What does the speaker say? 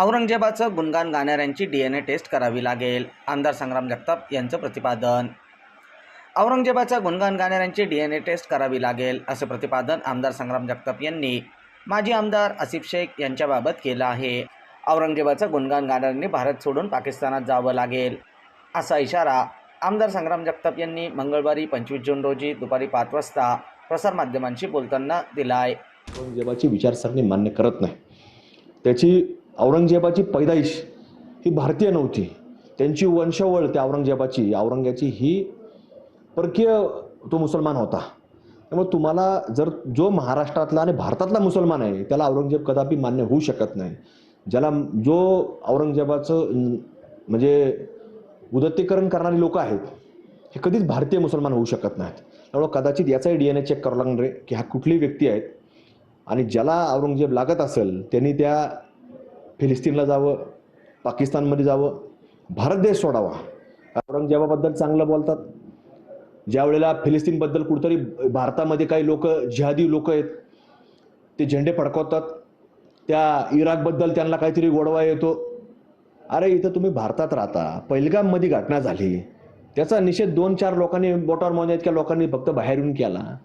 औरंगजेबाचं गुणगान गाणाऱ्यांची D N A test करावी लागेल आमदार संग्राम जगताप यांचं प्रतिपादन. औरंगजेबाच्या गुणगान गाणाऱ्यांची डी एन ए टेस्ट करावी लागेल असं प्रतिपादन आमदार संग्राम जगताप यांनी माजी आमदार आसिफ शेख यांच्याबाबत केलं आहे. औरंगजेबाचं गुणगान गाणाऱ्यांनी भारत सोडून पाकिस्तानात जावं लागेल असा इशारा आमदार संग्राम जगताप यांनी मंगळवारी पंचवीस जून रोजी दुपारी पाच वाजता प्रसारमाध्यमांशी बोलताना दिला आहे औरंगजेबाची विचारसरणी मान्य करत नाही. त्याची औरंगजेबाची पैदाईश ही भारतीय नव्हती. त्यांची वंशवळ त्या औरंगजेबाची औरंग्याची ही परकीय तो मुसलमान होता. त्यामुळे तुम्हाला जर जो महाराष्ट्रातला आणि भारतातला मुसलमान आहे त्याला औरंगजेब कदापि मान्य होऊ शकत नाही. ज्याला जो औरंगजेबाचं म्हणजे उदत्तीकरण करणारी लोक आहेत हे कधीच भारतीय मुसलमान होऊ शकत नाहीत. त्यामुळे कदाचित याचाही डी एन ए चेक करावं लागणार आहे की हा कुठली व्यक्ती आहेत. आणि ज्याला औरंगजेब लागत असेल त्यांनी त्या फिलिस्तीनला जावं पाकिस्तानमध्ये जावं भारत देश सोडावा. औरंगजेबाबद्दल चांगलं बोलतात. ज्या वेळेला फिलिस्तीनबद्दल कुठंतरी भारतामध्ये काही लोक जिहादी लोक आहेत ते झेंडे फडकवतात. त्या इराकबद्दल त्यांना काहीतरी गोडवा येतो. अरे इथं तुम्ही भारतात राहता पहिलगाममध्ये घटना झाली. त्याचा निषेध दोन चार लोकांनी बोटावर मोजण्या इतक्या लोकांनी फक्त बाहेरून केला.